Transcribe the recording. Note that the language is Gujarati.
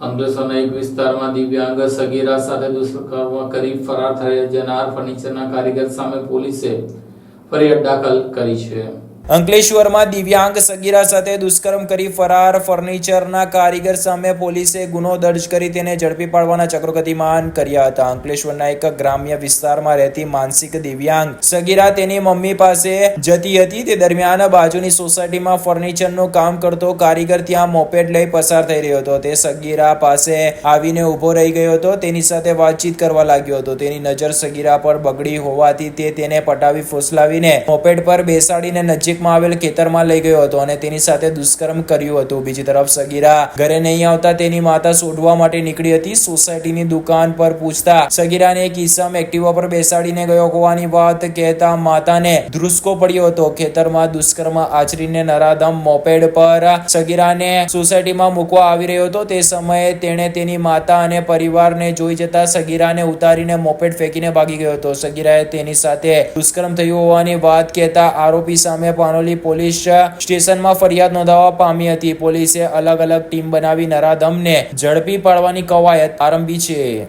અંકલેશ્વરના એક વિસ્તારમાં દિવ્યાંગ સગીરા સાથે દુષ્કર્મ કરી ફરાર થયેલ જનાર ફર્નિચરના કારીગર સામે પોલીસે ફરિયાદ દાખલ કરી છે. અંકલેશ્વરમાં દિવ્યાંગ સગીરા સાથે દુષ્કર્મ કરી ફરાર. ફર્નિચરના કારીગર સામે પોલીસે ગુનો દર્જ કરી તેને ઝડપી પાડવાના ચક્રો ગતિમાન કર્યા હતા. અંકલેશ્વરના એક ગ્રામ્ય વિસ્તારમાં રહેતી માનસિક દિવ્યાંગ સગીરા તેની મમ્મી પાસે જતી હતી. તે દરમિયાન બાજુની સોસાયટીમાં ફર્નિચરનું કામ કરતો કારીગર ત્યાં મોપેડ લઈ પસાર થઈ રહ્યો હતો. તે સગીરા પાસે આવીને ઊભો રહી ગયો હતો. તેની સાથે વાતચીત કરવા લાગ્યો હતો. તેની નજર સગીરા પર બગડી હોવાથી તે તેને પટાવી ફોસલાવીને મોપેડ પર બેસાડીને નજીકમાં આવેલ ખેતરમાં લઈ ગયો હતો અને તેની સાથે દુષ્કર્મ કર્યું હતું. બીજી તરફ સગીરા ઘરે નહીં આવતા તેની માતા શોધવા માટે નીકળી હતી. સોસાયટીની દુકાન પર પૂછતા સગીરાને એક ઈસમ એક્ટિવા પર બેસાડીને ગયો હોવાની વાત કહેતા માતાને ધ્રુસકો પડ્યો હતો. ખેતરમાં દુષ્કર્મ આચરીને નરાધમ મોપેડ પર સગીરાને સોસાયટીમાં મૂકવા આવી રહ્યો હતો. તે સમયે તેણે તેની માતા અને પરિવારને જોઈ જતા સગીરાને ઉતારીને મોપેડ ફેંકીને ભાગી ગયો હતો. સગીરાએ તેની સાથે દુષ્કર્મ થયું હોવાની વાત કહેતા આરોપી સામે પાનોલી પોલીસ સ્ટેશનમાં ફરિયાદ નોંધાવવા પામી હતી. પોલીસે અલગ અલગ ટીમ બનાવી નરાધમને ઝડપી પાડવાની કવાયત આરંભી છે.